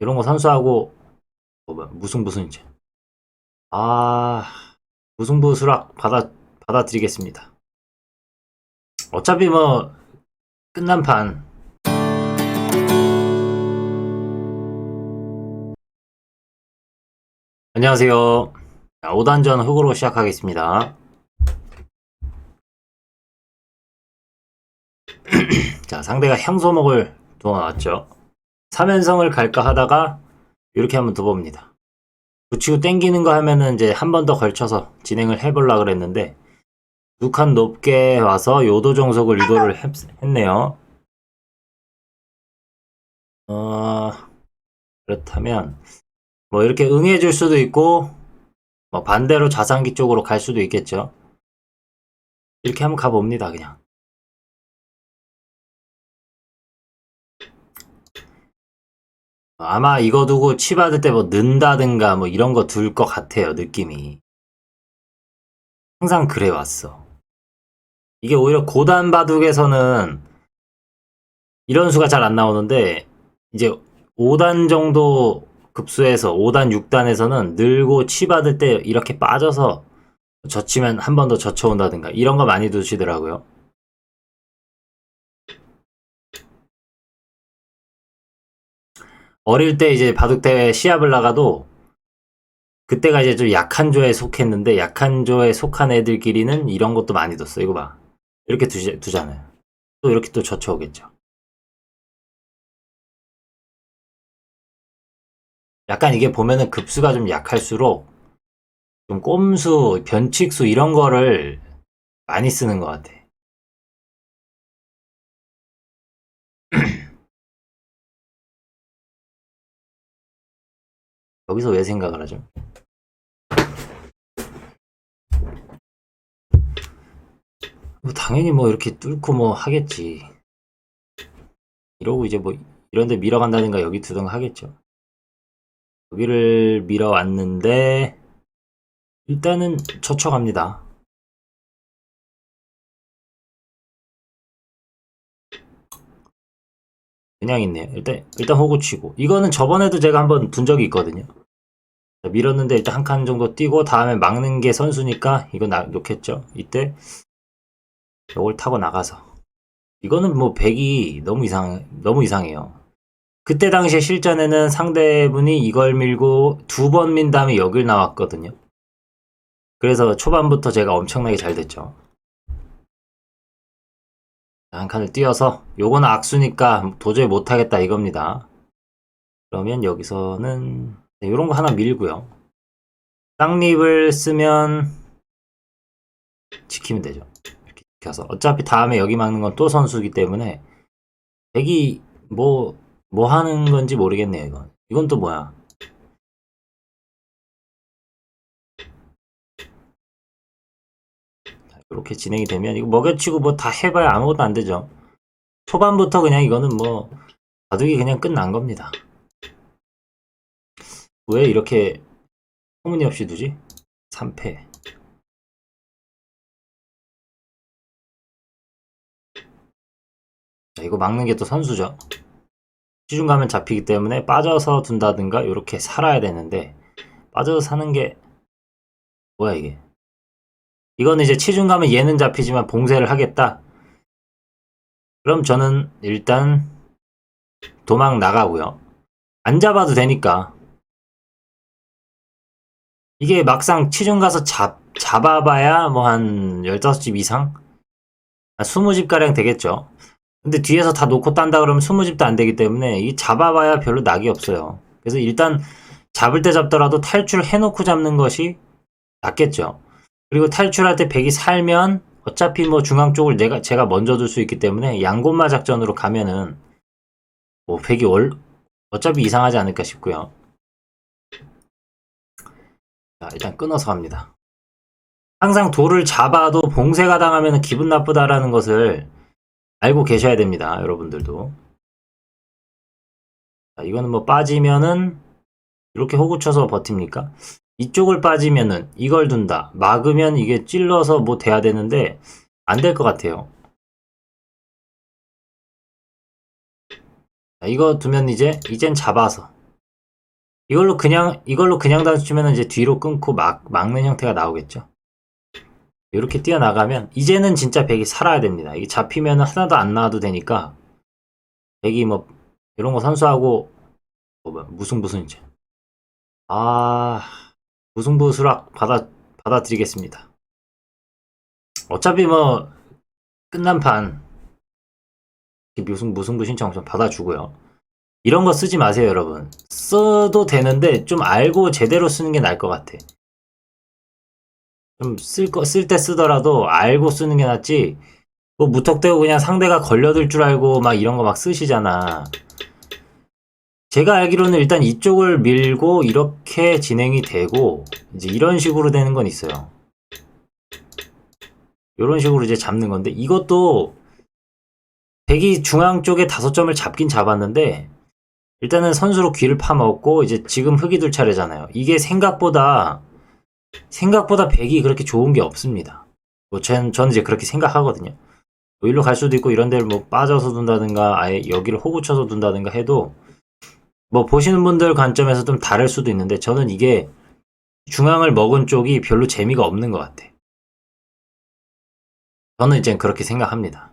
이런 거 선수하고 뭐, 뭐야, 무승부승이지. 아, 무승부 수락 받아, 받아드리겠습니다. 어차피 뭐, 끝난 판. 안녕하세요. 5단전 흑으로 시작하겠습니다. 자, 상대가 향소목을 두어 놨죠. 3연성을 갈까 하다가 이렇게 한번 둬봅니다. 붙이고 땡기는 거 하면은 이제 한 번 더 걸쳐서 진행을 해보려 그랬는데 두 칸 높게 와서 요도 정석을 유도를 했, 했네요. 어, 그렇다면 뭐 이렇게 응해 줄 수도 있고 뭐 반대로 자산기 쪽으로 갈 수도 있겠죠. 이렇게 한번 가봅니다, 그냥. 아마 이거 두고 치 받을 때 뭐 는다든가 뭐 이런 거 둘 것 같아요, 느낌이. 항상 그래 왔어. 이게 오히려 고단 바둑에서는 이런 수가 잘 안 나오는데 이제 5단 정도 급수에서 5단, 6단에서는 늘고 치 받을 때 이렇게 빠져서 젖히면 한 번 더 젖혀온다든가 이런 거 많이 두시더라고요. 어릴 때 이제 바둑대회 시합을 나가도 그때가 이제 좀 약한 조에 속했는데 약한 조에 속한 애들끼리는 이런 것도 많이 뒀어. 이거 봐. 이렇게 두시, 두잖아요. 또 이렇게 또 젖혀오겠죠. 약간 이게 보면은 급수가 좀 약할수록 좀 꼼수, 변칙수 이런 거를 많이 쓰는 것 같아. 여기서 왜 생각을 하죠? 뭐 당연히 뭐 이렇게 뚫고 뭐 하겠지. 이러고 이제 뭐 이런데 밀어간다든가 여기 두든가 하겠죠. 여기를 밀어왔는데 일단은 젖혀갑니다. 그냥 있네요. 일단 일단 호구 치고 이거는 저번에도 제가 한번 둔 적이 있거든요. 자, 밀었는데 일단 한 칸 정도 뛰고 다음에 막는 게 선수니까 이거 나, 놓겠죠. 이때 이걸 타고 나가서 이거는 뭐 백이 너무 이상 너무 이상해요. 그때 당시에 실전에는 상대분이 이걸 밀고 두 번 민 다음에 여길 나왔거든요. 그래서 초반부터 제가 엄청나게 잘 됐죠. 한 칸을 띄어서 요거는 악수니까 도저히 못하겠다 이겁니다. 그러면 여기서는 이런 거 하나 밀고요. 땅립을 쓰면 지키면 되죠. 이렇게 지켜서 어차피 다음에 여기 막는 건 또 선수기 때문에 백이 뭐뭐 하는 건지 모르겠네요. 이건 이건 또 뭐야? 이렇게 진행이 되면 이거 먹여치고 뭐 다 해봐야 아무것도 안 되죠. 초반부터 그냥 이거는 뭐 바둑이 그냥 끝난 겁니다. 왜 이렇게 소문이 없이 두지? 3패. 자, 이거 막는 게 또 선수죠. 시중 가면 잡히기 때문에 빠져서 둔다든가 이렇게 살아야 되는데 빠져서 사는 게 뭐야 이게? 이거는 이제 치중 가면 얘는 잡히지만 봉쇄를 하겠다. 그럼 저는 일단 도망 나가고요. 안 잡아도 되니까. 이게 막상 치중 가서 잡, 잡아봐야 뭐 한 15집 이상? 한 20집 가량 되겠죠. 근데 뒤에서 다 놓고 딴다 그러면 20집도 안 되기 때문에 이 잡아봐야 별로 낙이 없어요. 그래서 일단 잡을 때 잡더라도 탈출해놓고 잡는 것이 낫겠죠. 그리고 탈출할 때 백이 살면 어차피 뭐 중앙 쪽을 내가 제가 먼저 둘 수 있기 때문에 양곤마 작전으로 가면은 뭐 백이 월 어차피 이상하지 않을까 싶고요. 자 일단 끊어서 갑니다. 항상 돌을 잡아도 봉쇄가 당하면 기분 나쁘다라는 것을 알고 계셔야 됩니다. 여러분들도. 자, 이거는 뭐 빠지면은 이렇게 호구 쳐서 버팁니까? 이쪽을 빠지면은 이걸 둔다. 막으면 이게 찔러서 뭐 돼야 되는데 안 될 것 같아요. 자, 이거 두면 이제 이젠 잡아서 이걸로 그냥 이걸로 그냥 단수치면 이제 뒤로 끊고 막 막는 형태가 나오겠죠. 이렇게 뛰어나가면 이제는 진짜 백이 살아야 됩니다. 이게 잡히면 하나도 안 나와도 되니까 백이 뭐 이런 거 선수하고 뭐 뭐야, 무승부승이죠. 아 무승부 수락 받아 받아드리겠습니다. 어차피 뭐 끝난 판 무승 무승부 신청 좀 받아주고요. 이런 거 쓰지 마세요, 여러분. 써도 되는데 좀 알고 제대로 쓰는 게 나을 것 같아. 좀 쓸 거 쓸 때 쓰더라도 알고 쓰는 게 낫지. 뭐 무턱대고 그냥 상대가 걸려들 줄 알고 막 이런 거 막 쓰시잖아. 제가 알기로는 일단 이쪽을 밀고 이렇게 진행이 되고 이제 이런 식으로 되는 건 있어요. 이런 식으로 이제 잡는 건데 이것도 백이 중앙 쪽에 다섯 점을 잡긴 잡았는데 일단은 선수로 귀를 파먹고 이제 지금 흑이 둘 차례잖아요. 이게 생각보다 생각보다 백이 그렇게 좋은 게 없습니다. 뭐 전, 저는 이제 그렇게 생각하거든요. 뭐 일로 갈 수도 있고 이런 데를 뭐 빠져서 둔다든가 아예 여기를 호구 쳐서 둔다든가 해도 뭐 보시는 분들 관점에서 좀 다를 수도 있는데 저는 이게 중앙을 먹은 쪽이 별로 재미가 없는 것 같아. 저는 이제 그렇게 생각합니다.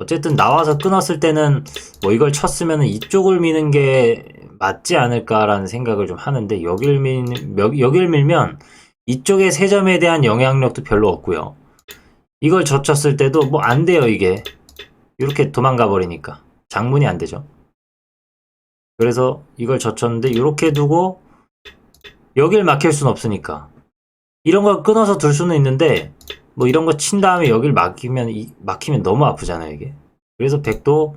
어쨌든 나와서 끊었을 때는 뭐 이걸 쳤으면 이쪽을 미는 게 맞지 않을까라는 생각을 좀 하는데 여길 밀 여길 밀면 이쪽의 세 점에 대한 영향력도 별로 없고요. 이걸 젖혔을 때도 뭐 안 돼요 이게 이렇게 도망가 버리니까 장문이 안 되죠. 그래서 이걸 젖혔는데 이렇게 두고 여길 막힐 수는 없으니까 이런 걸 끊어서 둘 수는 있는데 뭐 이런 거 친 다음에 여길 막히면 이- 막히면 너무 아프잖아요 이게. 그래서 백도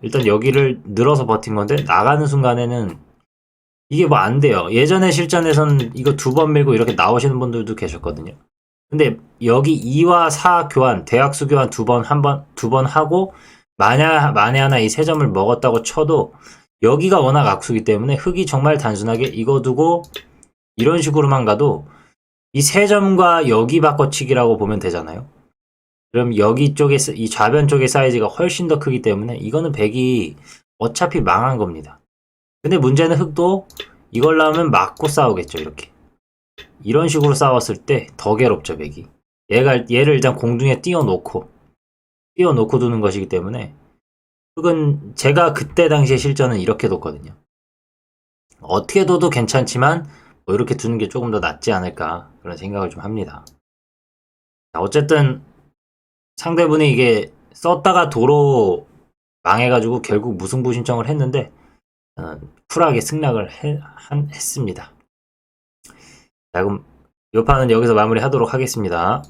일단 여기를 늘어서 버틴 건데 나가는 순간에는 이게 뭐 안 돼요. 예전에 실전에서는 이거 두 번 밀고 이렇게 나오시는 분들도 계셨거든요. 근데 여기 2와 4 교환 대학수 교환 두 번 한 번 두 번 하고 만약 만에 하나 이 세 점을 먹었다고 쳐도 여기가 워낙 악수기 때문에 흙이 정말 단순하게 이거 두고 이런 식으로만 가도 이 세 점과 여기 바꿔치기라고 보면 되잖아요. 그럼 여기 쪽에 사- 이 좌변 쪽의 사이즈가 훨씬 더 크기 때문에 이거는 백이 어차피 망한 겁니다. 근데 문제는 흑도 이걸 나오면 맞고 싸우겠죠 이렇게 이런 식으로 싸웠을 때 더 괴롭죠 백이 얘가 얘를 일단 공중에 띄워놓고 띄워놓고 두는 것이기 때문에 흑은 제가 그때 당시에 실전은 이렇게 뒀거든요. 어떻게 둬도 괜찮지만 뭐 이렇게 두는 게 조금 더 낫지 않을까 그런 생각을 좀 합니다. 자, 어쨌든 상대분이 이게 썼다가 도로 망해가지고 결국 무승부 신청을 했는데 저는 쿨하게 승낙을 해- 한- 했습니다. 자 그럼 이 판은 여기서 마무리하도록 하겠습니다.